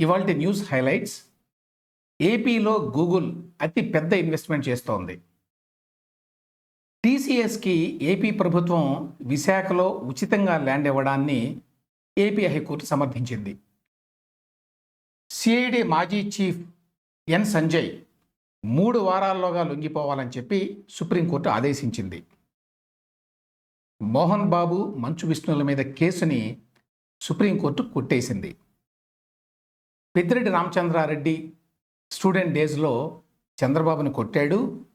ఇవాళ news highlights ఏపీలో Google అతి పెద్ద ఇన్వెస్ట్మెంట్ చేస్తోంది. టీసీఎస్కి ఏపీ ప్రభుత్వం విశాఖలో ఉచితంగా ల్యాండ్ ఇవ్వడాన్ని ఏపీ హైకోర్టు సమర్థించింది. సిఐడి మాజీ చీఫ్ ఎన్ సంజయ్ మూడు వారాల్లోగా లొంగిపోవాలని చెప్పి సుప్రీంకోర్టు ఆదేశించింది. మోహన్ బాబు మంచు విష్ణుల మీద కేసుని సుప్రీంకోర్టు కొట్టేసింది. పెద్దిరెడ్డి రామచంద్రారెడ్డి స్టూడెంట్ డేస్లో చంద్రబాబుని కొట్టాడు.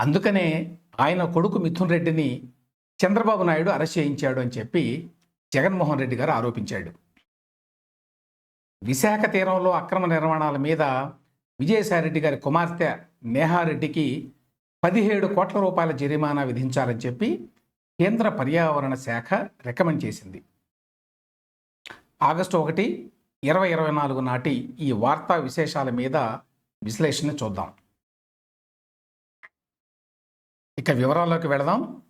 అందుకనే ఆయన కొడుకు మిథున్ రెడ్డిని చంద్రబాబు నాయుడు అరెస్ట్ చేయించాడు అని చెప్పి జగన్మోహన్ రెడ్డి గారు ఆరోపించాడు. విశాఖ తీరంలో అక్రమ నిర్మాణాల మీద విజయసాయిరెడ్డి గారి కుమార్తె నేహారెడ్డికి పదిహేడు కోట్ల రూపాయల జరిమానా విధించాలని చెప్పి కేంద్ర పర్యావరణ శాఖ రికమెండ్ చేసింది. ఆగస్టు ఒకటి ఇరవై ఇరవై నాలుగు నాటి ఈ వార్తా విశేషాల మీద విశ్లేషణ చూద్దాం. ఇక వివరాల్లోకి వెళదాం.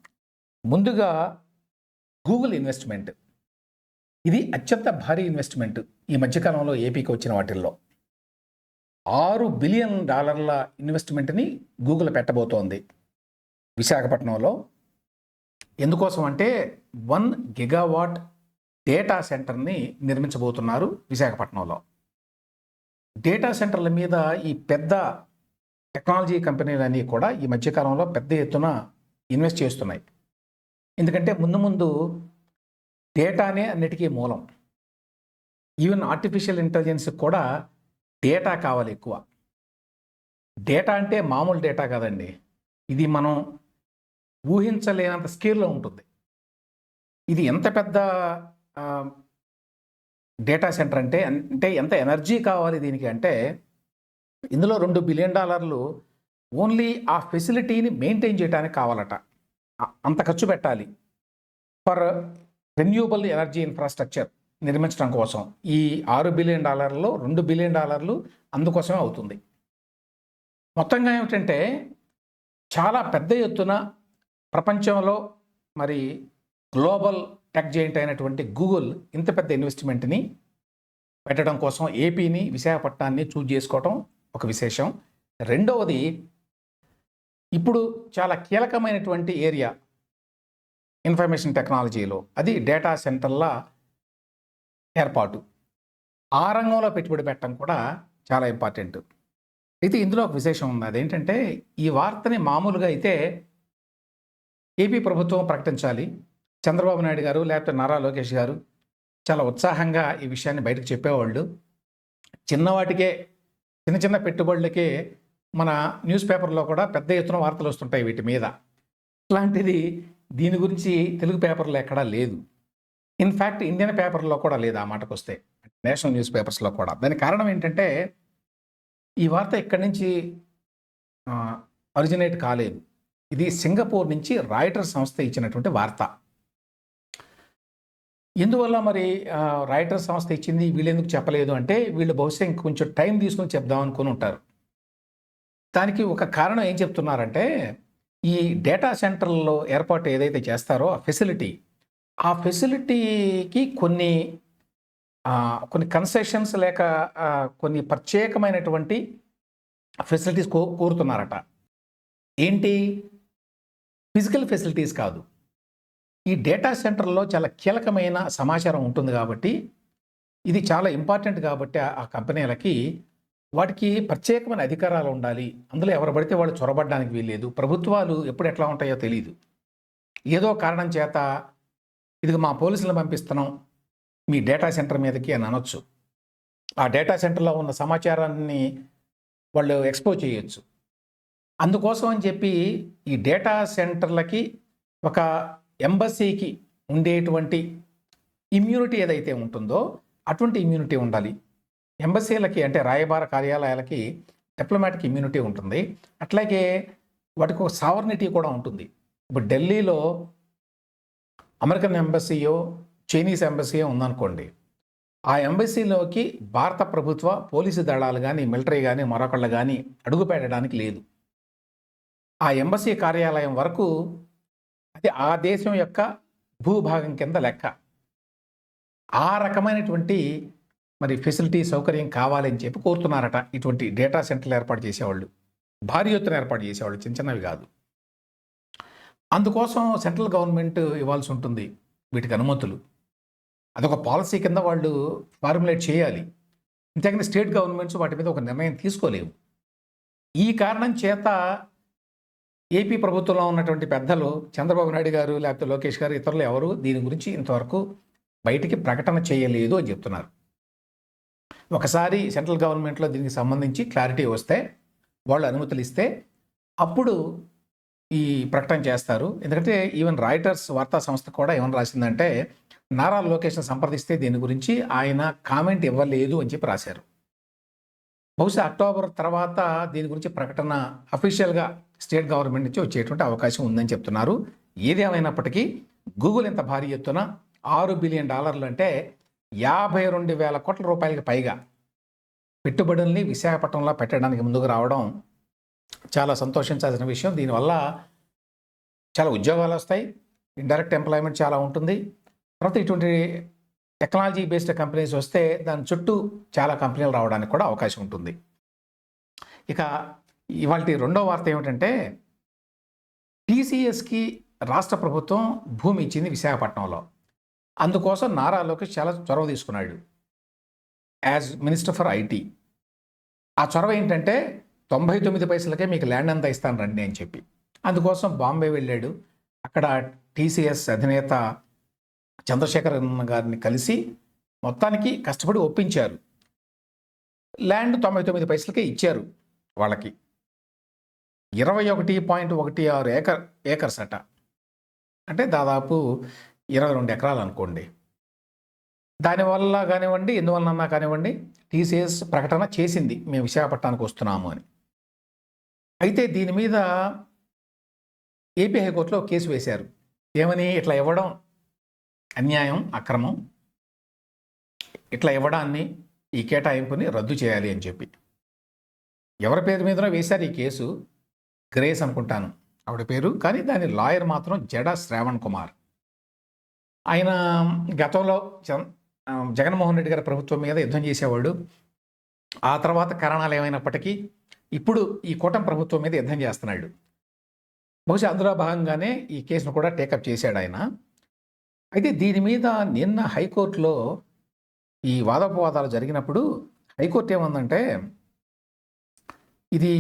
ముందుగా గూగుల్ ఇన్వెస్ట్మెంట్. ఇది అత్యంత భారీ ఇన్వెస్ట్మెంట్ ఈ మధ్యకాలంలో ఏపీకి వచ్చిన వాటిల్లో. ఆరు బిలియన్ డాలర్ల ఇన్వెస్ట్మెంట్ని గూగుల్ పెట్టబోతోంది విశాఖపట్నంలో. ఎందుకోసం అంటే వన్ గిగావాట్ డేటా సెంటర్ని నిర్మించబోతున్నారు విశాఖపట్నంలో. డేటా సెంటర్ల మీద ఈ పెద్ద టెక్నాలజీ కంపెనీలన్నీ కూడా ఈ మధ్యకాలంలో పెద్ద ఎత్తున ఇన్వెస్ట్ చేస్తున్నాయి. ఎందుకంటే ముందు ముందు డేటానే అన్నిటికీ మూలం. ఈవెన్ ఆర్టిఫిషియల్ ఇంటెలిజెన్స్ కూడా డేటా కావాలి ఎక్కువ. డేటా అంటే మామూలు డేటా కాదండి. ఇది మనం ఊహించలేనంత స్కేల్లో ఉంటుంది. ఇది ఎంత పెద్ద డేటా సెంటర్ అంటే అంటే ఎంత ఎనర్జీ కావాలి దీనికి అంటే ఇందులో రెండు బిలియన్ డాలర్లు ఓన్లీ ఆ ఫెసిలిటీని మెయింటైన్ చేయడానికి కావాలట. అంత ఖర్చు పెట్టాలి. ఫర్ రెన్యూబుల్ ఎనర్జీ ఇన్ఫ్రాస్ట్రక్చర్ నిర్మించడం కోసం ఈ ఆరు బిలియన్ డాలర్లు రెండు బిలియన్ డాలర్లు అందుకోసమే అవుతుంది. మొత్తంగా ఏమిటంటే చాలా పెద్ద ఎత్తున ప్రపంచంలో మరి గ్లోబల్ టెక్ జెయింట్ అయినటువంటి గూగుల్ ఇంత పెద్ద ఇన్వెస్ట్మెంట్ని పెట్టడం కోసం ఏపీని విశాఖపట్నాన్ని చూజ్ చేసుకోవటం ఒక విశేషం. రెండవది ఇప్పుడు చాలా కీలకమైనటువంటి ఏరియా ఇన్ఫర్మేషన్ టెక్నాలజీలో అది డేటా సెంటర్ల ఏర్పాటు. ఆ రంగంలో పెట్టుబడి పెట్టడం కూడా చాలా ఇంపార్టెంట్. అయితే ఇందులో ఒక విశేషం ఉంది. అదేంటంటే ఈ వార్తని మామూలుగా అయితే ఏపీ ప్రభుత్వం ప్రకటించాలి. చంద్రబాబు నాయుడు గారు లేకపోతే నారా లోకేష్ గారు చాలా ఉత్సాహంగా ఈ విషయాన్ని బయటకు చెప్పేవాళ్ళు. చిన్నవాటికే చిన్న చిన్న పెట్టుబడులకే మన న్యూస్ పేపర్లో కూడా పెద్ద ఎత్తున వార్తలు వస్తుంటాయి వీటి మీద. ఇట్లాంటిది దీని గురించి తెలుగు పేపర్లో ఎక్కడా లేదు. ఇన్ఫ్యాక్ట్ ఇండియన్ పేపర్లో కూడా లేదు ఆ మాటకు వస్తే నేషనల్ న్యూస్ పేపర్స్లో కూడా. దానికి కారణం ఏంటంటే ఈ వార్త ఇక్కడి నుంచి ఒరిజినేట్ కాలేదు. ఇది సింగపూర్ నుంచి రాయిటర్ సంస్థ ఇచ్చినటువంటి వార్త. ఎందువల్ల మరి రైటర్ సంస్థ ఇచ్చింది వీళ్ళెందుకు చెప్పలేదు అంటే వీళ్ళు బహుశా ఇంకొంచెం టైం తీసుకుని చెప్దాం అనుకుని ఉంటారు. దానికి ఒక కారణం ఏం చెప్తున్నారంటే ఈ డేటా సెంటర్లో ఏర్పాటు ఏదైతే చేస్తారో ఆ ఫెసిలిటీ ఆ ఫెసిలిటీకి కొన్ని కొన్ని కన్సెషన్స్ లేక కొన్ని ప్రత్యేకమైనటువంటి ఫెసిలిటీస్ కో కోరుతున్నారట. ఏంటి? ఫిజికల్ ఫెసిలిటీస్ కాదు. ఈ డేటా సెంటర్లో చాలా కీలకమైన సమాచారం ఉంటుంది కాబట్టి ఇది చాలా ఇంపార్టెంట్ కాబట్టి ఆ- కంపెనీలకి వాటికి ప్రత్యేకమైన అధికారాలు ఉండాలి. అందులో ఎవరు పడితే వాళ్ళు చొరబడడానికి వీల్లేదు. ప్రభుత్వాలు ఎప్పుడు ఎట్లా ఉంటాయో తెలియదు ఏదో కారణం చేత ఇది మా పోలీసులను పంపిస్తున్నాం. మీ డేటా సెంటర్ మీదకి అని అనొచ్చు. ఆ డేటా సెంటర్లో ఉన్న సమాచారాన్ని వాళ్ళు ఎక్స్పోజ్ చేయొచ్చు. అందుకోసం అని చెప్పి ఈ డేటా సెంటర్లకి ఒక ఎంబసీకి ఉండేటువంటి ఇమ్యూనిటీ ఏదైతే ఉంటుందో అటువంటి ఇమ్యూనిటీ ఉండాలి. ఎంబసీలకి అంటే రాయబార కార్యాలయాలకి డిప్లొమాటిక్ ఇమ్యూనిటీ ఉంటుంది. అట్లాగే వాటికి ఒక సావర్నిటీ కూడా ఉంటుంది. ఇప్పుడు ఢిల్లీలో అమెరికన్ ఎంబసీయో చైనీస్ ఎంబసీయో ఉందనుకోండి. ఆ ఎంబసీలోకి భారత ప్రభుత్వ పోలీసు దళాలు కానీ మిలిటరీ కానీ మరొకళ్ళు కానీ అడుగు పెట్టడానికి లేదు. ఆ ఎంబసీ కార్యాలయం వరకు ఆ దేశం యొక్క భూభాగం కింద లెక్క. ఆ రకమైనటువంటి మరి ఫెసిలిటీ సౌకర్యం కావాలని చెప్పి కోరుతున్నారట ఇటువంటి డేటా సెంటర్లు ఏర్పాటు చేసేవాళ్ళు. భారీ ఎత్తున ఏర్పాటు చేసేవాళ్ళు చిన్న చిన్నవి కాదు. అందుకోసం సెంట్రల్ గవర్నమెంట్ ఇవ్వాల్సి ఉంటుంది వీటికి అనుమతులు. అదొక పాలసీ కింద వాళ్ళు ఫార్ములేట్ చేయాలి. అంతేకాని స్టేట్ గవర్నమెంట్స్ వాటి మీద ఒక నిర్ణయం తీసుకోలేవు. ఈ కారణం చేత ఏపీ ప్రభుత్వంలో ఉన్నటువంటి పెద్దలు చంద్రబాబు నాయుడు గారు లేకపోతే లోకేష్ గారు ఇతరులు ఎవరు? దీని గురించి ఇంతవరకు బయటికి ప్రకటన చేయలేదు అని చెప్తున్నారు. ఒకసారి సెంట్రల్ గవర్నమెంట్లో దీనికి సంబంధించి క్లారిటీ వస్తే వాళ్ళు అనుమతులు ఇస్తే అప్పుడు ఈ ప్రకటన చేస్తారు. ఎందుకంటే ఈవెన్ రాయిటర్స్ వార్తా సంస్థ కూడా ఏమని రాసిందంటే నారా లోకేష్ని సంప్రదిస్తే దీని గురించి ఆయన కామెంట్ ఇవ్వలేదు అని చెప్పి రాశారు. బహుశా అక్టోబర్ తర్వాత దీని గురించి ప్రకటన అఫీషియల్గా స్టేట్ గవర్నమెంట్ నుంచి వచ్చేటువంటి అవకాశం ఉందని చెప్తున్నారు. ఏది గూగుల్ ఇంత భారీ ఎత్తున ఆరు బిలియన్ డాలర్లు అంటే యాభై రెండు వేల కోట్ల రూపాయలకి పైగా పెట్టుబడుల్ని విశాఖపట్నంలో పెట్టడానికి ముందుకు రావడం చాలా సంతోషించాల్సిన విషయం. దీనివల్ల చాలా ఉద్యోగాలు వస్తాయి. ఇండైరెక్ట్ ఎంప్లాయ్మెంట్ చాలా ఉంటుంది. తర్వాత ఇటువంటి టెక్నాలజీ బేస్డ్ కంపెనీస్ వస్తే దాని చుట్టూ చాలా కంపెనీలు రావడానికి కూడా అవకాశం ఉంటుంది. ఇక ఇవాళ రెండో వార్త ఏమిటంటే టీసీఎస్కి రాష్ట్ర ప్రభుత్వం భూమి ఇచ్చింది విశాఖపట్నంలో. అందుకోసం నారా లోకేష్ చాలా చొరవ తీసుకున్నాడు. యాజ్ మినిస్టర్ ఫర్ ఐటీ ఆ చొరవ ఏంటంటే తొంభై తొమ్మిది పైసలకే మీకు ల్యాండ్ అంతా ఇస్తాను రండి అని చెప్పి. అందుకోసం బాంబే వెళ్ళాడు. అక్కడ టీసీఎస్ అధినేత చంద్రశేఖరన్ గారిని కలిసి మొత్తానికి కష్టపడి ఒప్పించారు. ల్యాండ్ తొంభై తొమ్మిది పైసలకే ఇచ్చారు వాళ్ళకి. ఇరవై ఒకటి పాయింట్ ఒకటి ఆరు ఏకర్ ఏకర్స్ అట అంటే దాదాపు ఇరవై రెండు ఎకరాలు అనుకోండి. దానివల్ల కానివ్వండి ఎందువలనన్నా కానివ్వండి టీసీఎస్ ప్రకటన చేసింది. మేము విశాఖపట్నానికి వస్తున్నాము అని. అయితే దీని మీద ఏపీ హైకోర్టులో కేసు వేశారు. ఏమని? ఇట్లా ఇవ్వడం అన్యాయం అక్రమం. ఇట్లా ఇవ్వడాన్ని ఈ కేటాయింపుని రద్దు చేయాలి అని చెప్పి. ఎవరి పేరు మీదనో వేశారు ఈ కేసు. గ్రేస్ అనుకుంటాను. ఆవిడ పేరు. కానీ దాని లాయర్ మాత్రం జడ శ్రావణ్ కుమార్. ఆయన గతంలో జగన్మోహన్ రెడ్డి గారి ప్రభుత్వం మీద యుద్ధం చేసేవాడు. ఆ తర్వాత కారణాలు ఏమైనప్పటికీ ఇప్పుడు ఈ కూటమి ప్రభుత్వం మీద యుద్ధం చేస్తున్నాడు. బహుశా అందులో భాగంగానే ఈ కేసును కూడా టేకప్ చేశాడు ఆయన. అయితే దీని మీద నిన్న హైకోర్టులో ఈ వాదోపవాదాలు జరిగినప్పుడు హైకోర్టు ఏమందంటే ఇది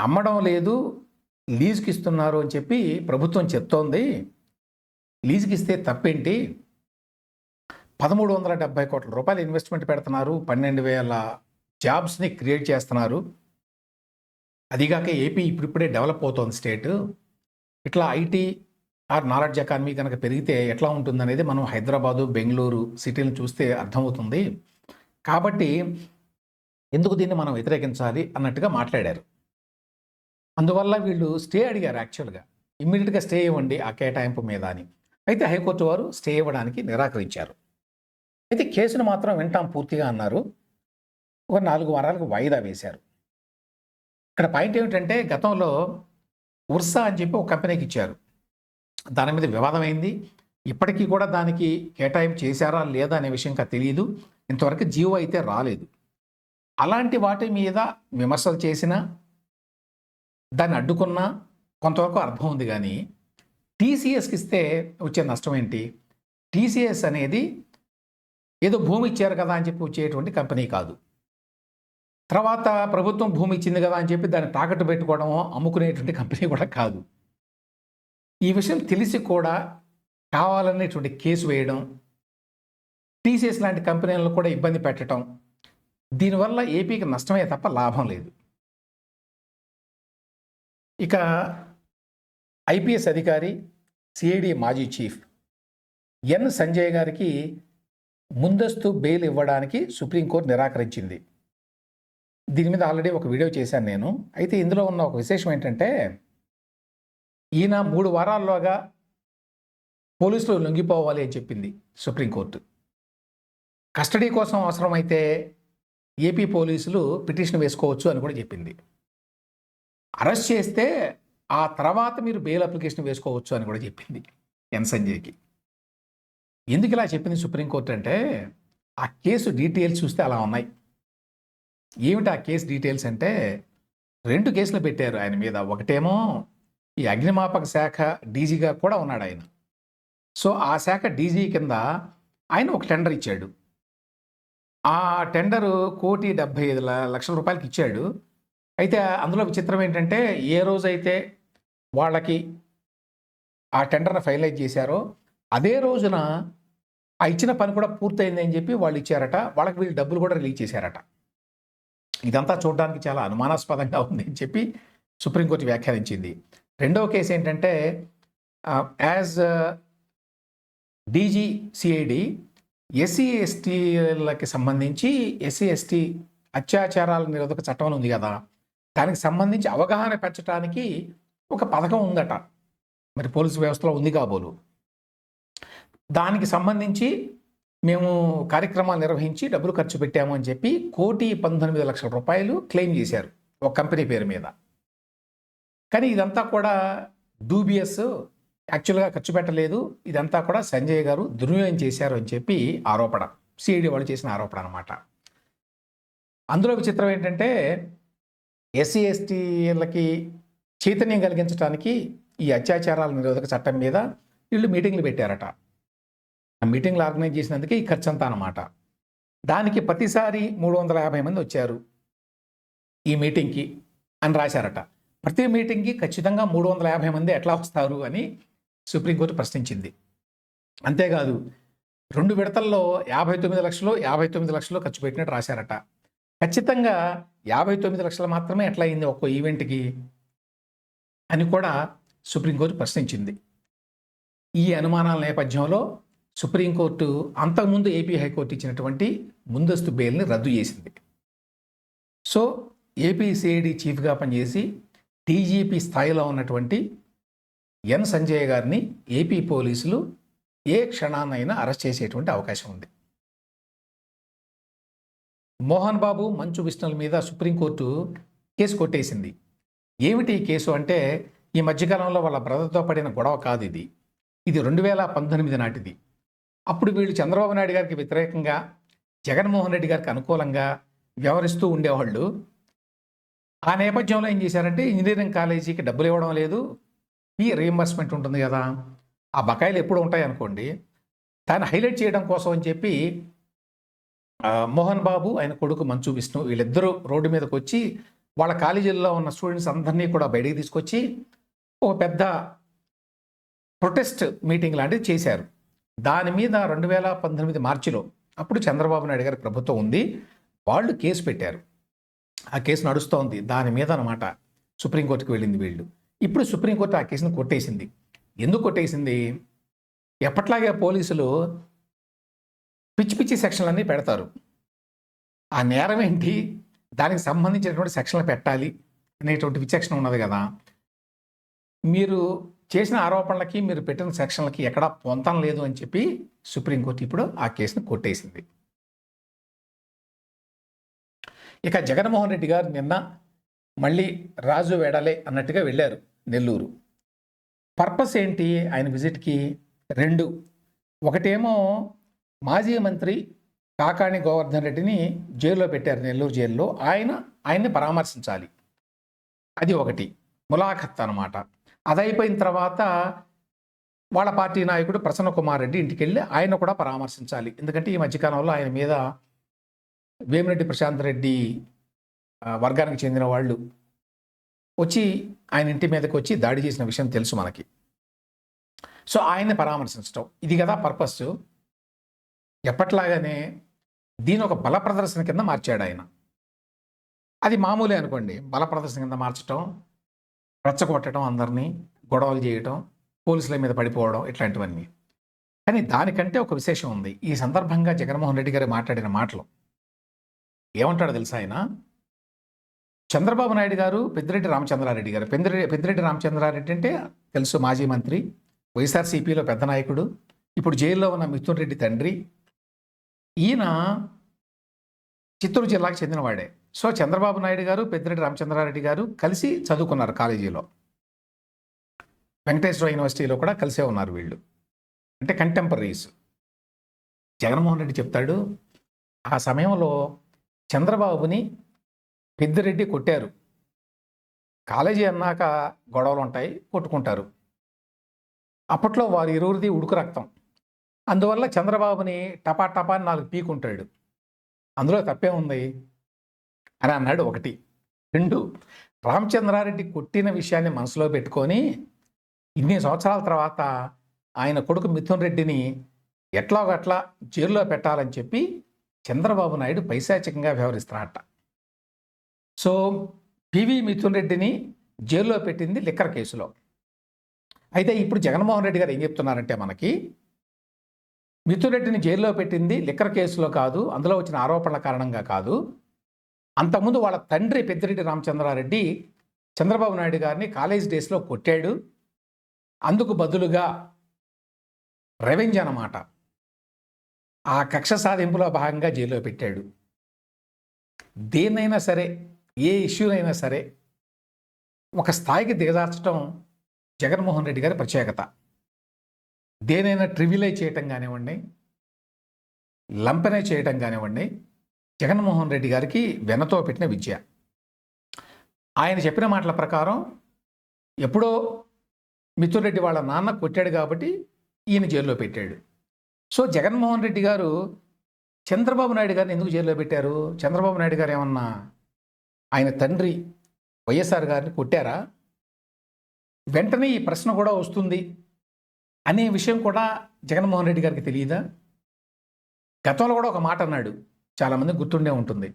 అమ్మడం లేదు లీజుకి ఇస్తున్నారు అని చెప్పి ప్రభుత్వం చెప్తోంది. లీజుకి ఇస్తే తప్పేంటి? పదమూడు వందల డెబ్బై కోట్ల రూపాయలు ఇన్వెస్ట్మెంట్ పెడుతున్నారు పన్నెండు వేల జాబ్స్ని క్రియేట్ చేస్తున్నారు. అదిగాక ఏపీ ఇప్పుడిప్పుడే డెవలప్ అవుతోంది స్టేట్. ఇట్లా ఐటీ ఆర్ నాలెడ్జ్ ఎకానమీ కనుక పెరిగితే ఎట్లా ఉంటుందనేది మనం హైదరాబాదు బెంగళూరు సిటీలను చూస్తే అర్థమవుతుంది. కాబట్టి ఎందుకు దీన్ని మనం వ్యతిరేకించాలి అన్నట్టుగా మాట్లాడారు. అందువల్ల వీళ్ళు స్టే అడిగారు యాక్చువల్గా ఇమ్మీడియట్గా స్టే ఇవ్వండి ఆ కేటాయింపు మీద అని. అయితే హైకోర్టు వారు స్టే ఇవ్వడానికి నిరాకరించారు. అయితే కేసును మాత్రం వింటాం పూర్తిగా అన్నారు. ఒక నాలుగు వారాలకు వాయిదా వేశారు. ఇక్కడ పాయింట్ ఏమిటంటే గతంలో ఉర్సా అని చెప్పి ఒక కంపెనీకి ఇచ్చారు. దాని మీద వివాదమైంది ఇప్పటికీ కూడా దానికి కేటాయింపు చేశారా లేదా అనే విషయం ఇంకా తెలియదు ఇంతవరకు జీవో అయితే రాలేదు. అలాంటి వాటి మీద విమర్శలు చేసినా దాన్ని అడ్డుకున్నా కొంతవరకు అర్థం ఉంది కానీ టీసీఎస్కి ఇస్తే వచ్చే నష్టం ఏంటి? టీసీఎస్ అనేది ఏదో భూమి ఇచ్చారు కదా అని చెప్పి వచ్చేటువంటి కంపెనీ కాదు. తర్వాత ప్రభుత్వం భూమి ఇచ్చింది కదా అని చెప్పి దాన్ని తాకట్టు పెట్టుకోవడం అమ్ముకునేటువంటి కంపెనీ కూడా కాదు. ఈ విషయం తెలిసి కూడా కావాలనేటువంటి కేసు వేయడం టీసీఎస్ లాంటి కంపెనీలను కూడా ఇబ్బంది పెట్టడం దీనివల్ల ఏపీకి నష్టమే తప్ప లాభం లేదు. ఇక ఐపీఎస్ అధికారి సిఐడి మాజీ చీఫ్ ఎన్ సంజయ్ గారికి ముందస్తు బెయిల్ ఇవ్వడానికి సుప్రీంకోర్టు నిరాకరించింది. దీని మీద ఆల్రెడీ ఒక వీడియో చేశాను నేను. అయితే ఇందులో ఉన్న ఒక విశేషం ఏంటంటే ఈయన మూడు వారాల్లోగా పోలీసులు లొంగిపోవాలి అని చెప్పింది సుప్రీంకోర్టు. కస్టడీ కోసం అవసరమైతే ఏపీ పోలీసులు పిటిషన్ వేసుకోవచ్చు అని కూడా చెప్పింది. అరెస్ట్ చేస్తే ఆ తర్వాత మీరు బెయిల్ అప్లికేషన్ వేసుకోవచ్చు అని కూడా చెప్పింది ఎన్ సంజయ్కి. ఎందుకు ఇలా చెప్పింది సుప్రీంకోర్టు అంటే ఆ కేసు డీటెయిల్స్ చూస్తే అలా ఉన్నాయి. ఏమిటి ఆ కేసు డీటెయిల్స్ అంటే రెండు కేసులు పెట్టారు ఆయన మీద. ఒకటేమో ఈ అగ్నిమాపక శాఖ డీజీగా కూడా ఉన్నాడు ఆయన. సో ఆ శాఖ డీజీ కింద ఆయన ఒక టెండర్ ఇచ్చాడు. ఆ టెండరు కోటి డెబ్బై ఐదు లక్షల రూపాయలకి ఇచ్చాడు. అయితే అందులో విచిత్రం ఏంటంటే ఏ రోజైతే వాళ్ళకి ఆ టెండర్ని ఫైనలైజ్ చేశారో అదే రోజున ఆ ఇచ్చిన పని కూడా పూర్తయింది అని చెప్పి వాళ్ళు ఇచ్చారట. వాళ్ళకి వీళ్ళు డబ్బులు కూడా రిలీజ్ చేశారట. ఇదంతా చూడడానికి చాలా అనుమానాస్పదంగా ఉంది అని చెప్పి సుప్రీంకోర్టు వ్యాఖ్యానించింది. రెండవ కేసు ఏంటంటే యాజ్ డీజీసీఐడి ఎస్సీ ఎస్టీలకి సంబంధించి ఎస్సీ ఎస్టీ అత్యాచారాల నిరోధక చట్టం ఉంది కదా. దానికి సంబంధించి అవగాహన పెంచడానికి ఒక పథకం ఉందట. మరి పోలీసు వ్యవస్థలో ఉంది కాబోలు దానికి సంబంధించి మేము కార్యక్రమాలు నిర్వహించి డబ్బులు ఖర్చు పెట్టాము అని చెప్పి కోటి పంతొమ్మిది లక్షల రూపాయలు క్లెయిమ్ చేశారు ఒక కంపెనీ పేరు మీద. కానీ ఇదంతా కూడా డూబియస్ యాక్చువల్గా ఖర్చు పెట్టలేదు. ఇదంతా కూడా సంజయ్ గారు దుర్వినియోగం చేశారు అని చెప్పి ఆరోపణ. సిఐడి వాళ్ళు చేసిన ఆరోపణ అనమాట అందులో విచిత్రం ఏంటంటే ఎస్సీ ఎస్టీలకి చైతన్యం కలిగించడానికి ఈ అత్యాచారాల నిరోధక చట్టం మీద వీళ్ళు మీటింగ్లు పెట్టారట. ఆ మీటింగ్లు ఆర్గనైజ్ చేసినందుకే ఈ ఖర్చు అంతా అనమాట దానికి ప్రతిసారి మూడు వందల యాభై మంది వచ్చారు ఈ మీటింగ్కి అని రాశారట. ప్రతి మీటింగ్కి ఖచ్చితంగా మూడు వందల యాభై మంది ఎట్లా వస్తారు అని సుప్రీంకోర్టు ప్రశ్నించింది. అంతేకాదు రెండు విడతల్లో యాభై తొమ్మిది లక్షలు యాభై తొమ్మిది లక్షలు ఖర్చు పెట్టినట్టు రాశారట. ఖచ్చితంగా యాభై తొమ్మిది లక్షలు మాత్రమే ఎట్లా అయింది ఒక్కో ఈవెంట్కి అని కూడా సుప్రీంకోర్టు ప్రశ్నించింది. ఈ అనుమానాల నేపథ్యంలో సుప్రీంకోర్టు అంతకుముందు ఏపీ హైకోర్టు ఇచ్చినటువంటి ముందస్తు బెయిల్ని రద్దు చేసింది. సో ఏపీసీఐడి చీఫ్గా పనిచేసి డీజీపీ స్థాయిలో ఉన్నటువంటి ఎన్ సంజయ్ గారిని ఏపీ పోలీసులు ఏ క్షణాన్నైనా అరెస్ట్ చేసేటువంటి అవకాశం ఉంది. మోహన్ బాబు మంచు విష్ణుల మీద సుప్రీంకోర్టు కేసు కొట్టేసింది. ఏమిటి ఈ కేసు అంటే ఈ మధ్యకాలంలో వాళ్ళ బ్రదర్తో పడిన గొడవ కాదు ఇది. ఇది రెండు వేల పంతొమ్మిది నాటిది. అప్పుడు వీళ్ళు చంద్రబాబు నాయుడు గారికి వ్యతిరేకంగా జగన్మోహన్ రెడ్డి గారికి అనుకూలంగా వ్యవహరిస్తూ ఉండేవాళ్ళు. ఆ నేపథ్యంలో ఏం చేశారంటే ఇంజనీరింగ్ కాలేజీకి డబ్బులు ఇవ్వడం లేదు. ఈ రీఎంబర్స్మెంట్ ఉంటుంది కదా. ఆ బకాయిలు ఎప్పుడు ఉంటాయి అనుకోండి. దాన్ని హైలైట్ చేయడం కోసం అని చెప్పి మోహన్ బాబు ఆయన కొడుకు మంచు విష్ణు వీళ్ళిద్దరూ రోడ్డు మీదకి వచ్చి వాళ్ళ కాలేజీల్లో ఉన్న స్టూడెంట్స్ అందరినీ కూడా బయటికి తీసుకొచ్చి ఒక పెద్ద ప్రొటెస్ట్ మీటింగ్ లాంటిది చేశారు. దాని మీద రెండు వేల పంతొమ్మిది మార్చిలో అప్పుడు చంద్రబాబు నాయుడు గారి ప్రభుత్వం ఉంది. వాళ్ళు కేసు పెట్టారు. ఆ కేసు నడుస్తోంది. దాని మీద అనమాట సుప్రీంకోర్టుకి వెళ్ళింది వీళ్ళు. ఇప్పుడు సుప్రీంకోర్టు ఆ కేసును కొట్టేసింది. ఎందుకు కొట్టేసింది? ఎప్పట్లాగే పోలీసులు పిచ్చి పిచ్చి సెక్షన్లన్నీ పెడతారు. ఆ నేరం ఏంటి? దానికి సంబంధించినటువంటి సెక్షన్లు పెట్టాలి అనేటువంటి విచక్షణ ఉన్నది కదా. మీరు చేసిన ఆరోపణలకి మీరు పెట్టిన సెక్షన్లకి ఎక్కడా పొంతం లేదు అని చెప్పి సుప్రీంకోర్టు ఇప్పుడు ఆ కేసును కొట్టేసింది. ఇక జగన్మోహన్ రెడ్డి గారు నిన్న మళ్ళీ రాజు వేడాలే అన్నట్టుగా వెళ్ళారు. నెల్లూరు. పర్పస్ ఏంటి? ఆయన విజిట్కి రెండు. ఒకటేమో మాజీ మంత్రి కాకాణి గోవర్ధన్ రెడ్డిని జైల్లో పెట్టారు నెల్లూరు జైల్లో. ఆయన ఆయన్ని పరామర్శించాలి. అది ఒకటి. ములాఖత్ అనమాట అది అయిపోయిన తర్వాత వాళ్ళ పార్టీ నాయకుడు ప్రసన్న కుమార్ రెడ్డి ఇంటికి వెళ్ళి ఆయన కూడా పరామర్శించాలి. ఎందుకంటే ఈ మధ్యకాలంలో ఆయన మీద వేమిరెడ్డి ప్రశాంత్ రెడ్డి వర్గానికి చెందిన వాళ్ళు వచ్చి ఆయన ఇంటి మీదకి వచ్చి దాడి చేసిన విషయం తెలుసు మనకి. సో ఆయన్ని పరామర్శించడం ఇది కదా పర్పస్ ఎప్పట్లాగానే దీని ఒక బల ప్రదర్శన కింద మార్చాడు ఆయన. అది మామూలే అనుకోండి. బల ప్రదర్శన కింద మార్చడం రెచ్చగొట్టడం అందరినీ గొడవలు చేయటం పోలీసుల మీద పడిపోవడం ఇట్లాంటివన్నీ. కానీ దానికంటే ఒక విశేషం ఉంది. ఈ సందర్భంగా జగన్మోహన్ రెడ్డి గారు మాట్లాడిన మాటలు. ఏమంటాడో తెలుసా ఆయన? చంద్రబాబు నాయుడు గారు పెద్దిరెడ్డి రామచంద్రారెడ్డి గారు. పెద్దిరెడ్డి పెద్దిరెడ్డి రామచంద్రారెడ్డి అంటే తెలుసు మాజీ మంత్రి వైఎస్ఆర్సీపీలో పెద్ద నాయకుడు ఇప్పుడు జైల్లో ఉన్న మిథున్ రెడ్డి తండ్రి. ఈయన చిత్తూరు జిల్లాకు చెందినవాడే. సో చంద్రబాబు నాయుడు గారు పెద్దిరెడ్డి రామచంద్రారెడ్డి గారు కలిసి చదువుకున్నారు కాలేజీలో. వెంకటేశ్వర యూనివర్సిటీలో కూడా కలిసే ఉన్నారు వీళ్ళు. అంటే కంటెంపరీస్. జగన్మోహన్ రెడ్డి చెప్తాడు ఆ సమయంలో చంద్రబాబుని పెద్దిరెడ్డి కొట్టారు. కాలేజీ అన్నాక గొడవలు ఉంటాయి కొట్టుకుంటారు. అప్పట్లో వారి ఇరువురిది ఉడుకు రక్తం. అందువల్ల చంద్రబాబుని టపా టపా నాలుగు పీకుంటాడు. అందులో తప్పే ఉంది అని అన్నాడు ఒకటి. రెండు రామచంద్రారెడ్డి కొట్టిన విషయాన్ని మనసులో పెట్టుకొని ఇన్ని సంవత్సరాల తర్వాత ఆయన కొడుకు మిథున్ రెడ్డిని ఎట్లాగట్లా జైల్లో పెట్టాలని చెప్పి చంద్రబాబు నాయుడు పైశాచికంగా వ్యవహరిస్తున్నారట. సో పివి మిథున్ రెడ్డిని జైల్లో పెట్టింది లిక్కర్ కేసులో. అయితే ఇప్పుడు జగన్మోహన్ రెడ్డి గారు ఏం చెప్తున్నారంటే మనకి మిథున్ రెడ్డిని జైల్లో పెట్టింది లిక్కర్ కేసులో కాదు అందులో వచ్చిన ఆరోపణల కారణంగా కాదు. అంతకుముందు వాళ్ళ తండ్రి పెద్దిరెడ్డి రామచంద్రారెడ్డి చంద్రబాబు నాయుడు గారిని కాలేజ్ డేస్లో కొట్టాడు. అందుకు బదులుగా రెవెంజ్ అన్నమాట. ఆ కక్ష సాధింపులో భాగంగా జైల్లో పెట్టాడు. దేన్నైనా సరే ఏ ఇష్యూనైనా సరే ఒక స్థాయికి దిగజార్చడం జగన్మోహన్ రెడ్డి గారి ప్రత్యేకత. దేనైనా ట్రివిలైజ్ చేయటం కానివ్వండి లంపనే చేయటం కానివ్వండి జగన్మోహన్ రెడ్డి గారికి వెనతో పెట్టిన విద్య. ఆయన చెప్పిన మాటల ప్రకారం ఎప్పుడో మిథున్ రెడ్డి వాళ్ళ నాన్న కొట్టాడు కాబట్టి ఈయన జైల్లో పెట్టాడు. సో జగన్మోహన్ రెడ్డి గారు చంద్రబాబు నాయుడు గారిని ఎందుకు జైల్లో పెట్టారు? చంద్రబాబు నాయుడు గారు ఏమన్నా ఆయన తండ్రి వైఎస్ఆర్ గారిని కొట్టారా? వెంటనే ఈ ప్రశ్న కూడా వస్తుంది అనే విషయం కూడా జగన్మోహన్ రెడ్డి గారికి తెలియదా? గతంలో కూడా ఒక మాట అన్నాడు. చాలామంది గుర్తుండే ఉంటుంది.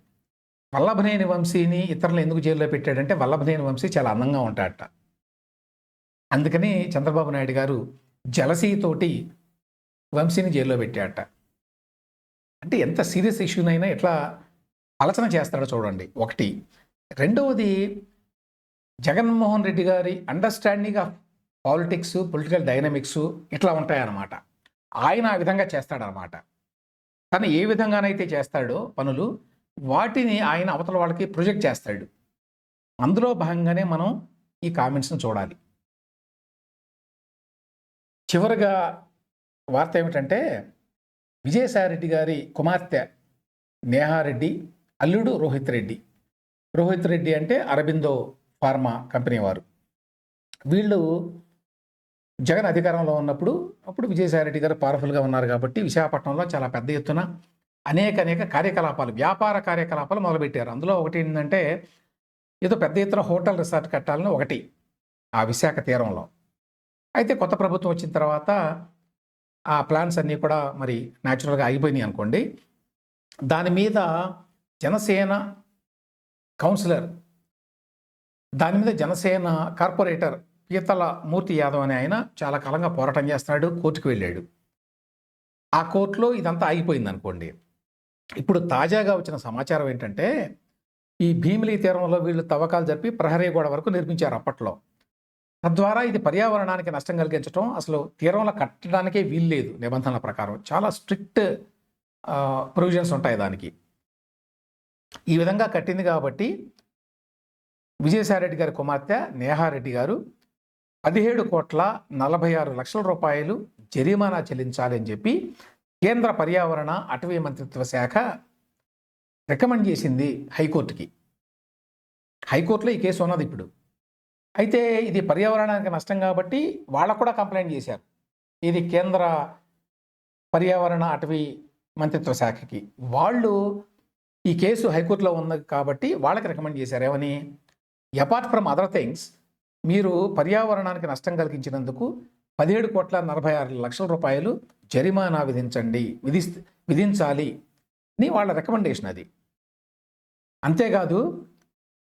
వల్లభనేని వంశీని ఇతరులు ఎందుకు జైల్లో పెట్టాడంటే వల్లభనేని వంశీ చాలా అందంగా ఉంటాడట. అందుకని చంద్రబాబు నాయుడు గారు జలసీతోటి వంశీని జైల్లో పెట్టాడట. అంటే ఎంత సీరియస్ ఇష్యూనైనా ఎట్లా ఆలోచన చేస్తాడో చూడండి. ఒకటి రెండవది జగన్మోహన్ రెడ్డి గారి understanding of politics political dynamics ఇట్లా ఉంటాయన్నమాట. ఆయన ఆ విధంగా చేస్తాడనమాట తను ఏ విధంగానైతే చేస్తాడో పనులు వాటిని ఆయన అవతల వాళ్ళకి ప్రొజెక్ట్ చేస్తాడు. అందులో భాగంగానే మనం ఈ కామెంట్స్ని చూడాలి. చివరిగా వార్త ఏమిటంటే విజయసాయిరెడ్డి గారి కుమార్తె నేహారెడ్డి అల్లుడు రోహిత్ రెడ్డి. రోహిత్ రెడ్డి అంటే అరబిందో ఫార్మా కంపెనీ వారు. వీళ్ళు జగన్ అధికారంలో ఉన్నప్పుడు అప్పుడు విజయసాయిరెడ్డి గారు పవర్ఫుల్గా ఉన్నారు కాబట్టి విశాఖపట్నంలో చాలా పెద్ద ఎత్తున అనేక అనేక కార్యకలాపాలు వ్యాపార కార్యకలాపాలు మొదలుపెట్టారు. అందులో ఒకటి ఏంటంటే ఏదో పెద్ద ఎత్తున హోటల్ రిసార్ట్ కట్టాలని ఒకటి ఆ విశాఖ తీరంలో. అయితే కొత్త ప్రభుత్వం వచ్చిన తర్వాత ఆ ప్లాన్స్ అన్నీ కూడా మరి న్యాచురల్గా అయిపోయినాయి అనుకోండి. దాని మీద జనసేన కౌన్సిలర్. దాని మీద జనసేన కార్పొరేటర్ పీతల మూర్తి యాదవ్ అనే ఆయన చాలా కాలంగా పోరాటం చేస్తున్నాడు కోర్టుకు వెళ్ళాడు. ఆ కోర్టులో ఇదంతా ఆగిపోయింది అనుకోండి. ఇప్పుడు తాజాగా వచ్చిన సమాచారం ఏంటంటే ఈ భీమిలి తీరంలో వీళ్ళు తవ్వకాలు జరిపి ప్రహరీ గోడ వరకు నిర్మించారు అప్పట్లో. తద్వారా ఇది పర్యావరణానికి నష్టం కలిగించడం అసలు తీరంలో కట్టడానికే వీల్లేదు నిబంధనల ప్రకారం. చాలా స్ట్రిక్ట్ ప్రొవిజన్స్ ఉంటాయి దానికి. ఈ విధంగా కట్టింది కాబట్టి విజయసాయిరెడ్డి గారి కుమార్తె నేహారెడ్డి గారు పదిహేడు కోట్ల నలభై ఆరు లక్షల రూపాయలు జరిమానా చెల్లించాలి అని చెప్పి కేంద్ర పర్యావరణ అటవీ మంత్రిత్వ శాఖ రికమెండ్ చేసింది హైకోర్టుకి. హైకోర్టులో ఈ కేసు ఉన్నది ఇప్పుడు. అయితే ఇది పర్యావరణానికి నష్టం కాబట్టి వాళ్ళకు కూడా కంప్లైంట్ చేశారు. ఇది కేంద్ర పర్యావరణ అటవీ మంత్రిత్వ శాఖకి. వాళ్ళు ఈ కేసు హైకోర్టులో ఉంది కాబట్టి వాళ్ళకి రికమెండ్ చేశారు. ఏమని? అపార్ట్ ఫ్రమ్ అదర్ థింగ్స్ మీరు పర్యావరణానికి నష్టం కలిగించినందుకు పదిహేడు కోట్ల నలభై ఆరు లక్షల రూపాయలు జరిమానా విధించండి. విధి విధించాలి. అని వాళ్ళ రికమెండేషన్ అది. అంతేకాదు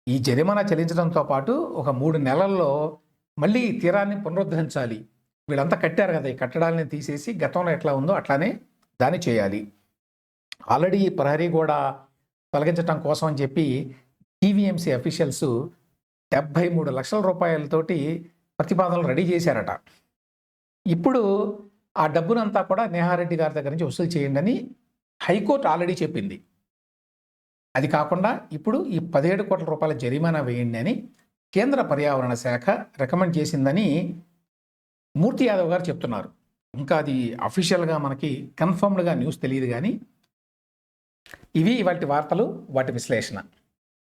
ఈ జరిమానా చెల్లించడంతో పాటు ఒక మూడు నెలల్లో మళ్ళీ ఈ తీరాన్ని పునరుద్ధరించాలి. వీళ్ళంతా కట్టారు కదా ఈ కట్టడాలని తీసేసి గతంలో ఎట్లా ఉందో అట్లానే దాన్ని చేయాలి. ఆల్రెడీ ప్రహరీ కూడా తొలగించడం కోసం అని చెప్పి టీవీఎంసీ అఫీషియల్స్ డెబ్భై మూడు లక్షల రూపాయలతోటి ప్రతిపాదనలు రెడీ చేశారట. ఇప్పుడు ఆ డబ్బునంతా కూడా నేహారెడ్డి గారి దగ్గర నుంచి వసూలు చేయండి అని హైకోర్టు ఆల్రెడీ చెప్పింది. అది కాకుండా ఇప్పుడు ఈ పదిహేడు కోట్ల రూపాయల జరిమానా వేయండి అని కేంద్ర పర్యావరణ శాఖ రికమెండ్ చేసిందని మూర్తి యాదవ్ గారు చెప్తున్నారు. ఇంకా అది అఫీషియల్గా మనకి కన్ఫర్మ్డ్గా న్యూస్ తెలియదు కానీ ఇవి ఇవాటి వార్తలు వాటి విశ్లేషణ.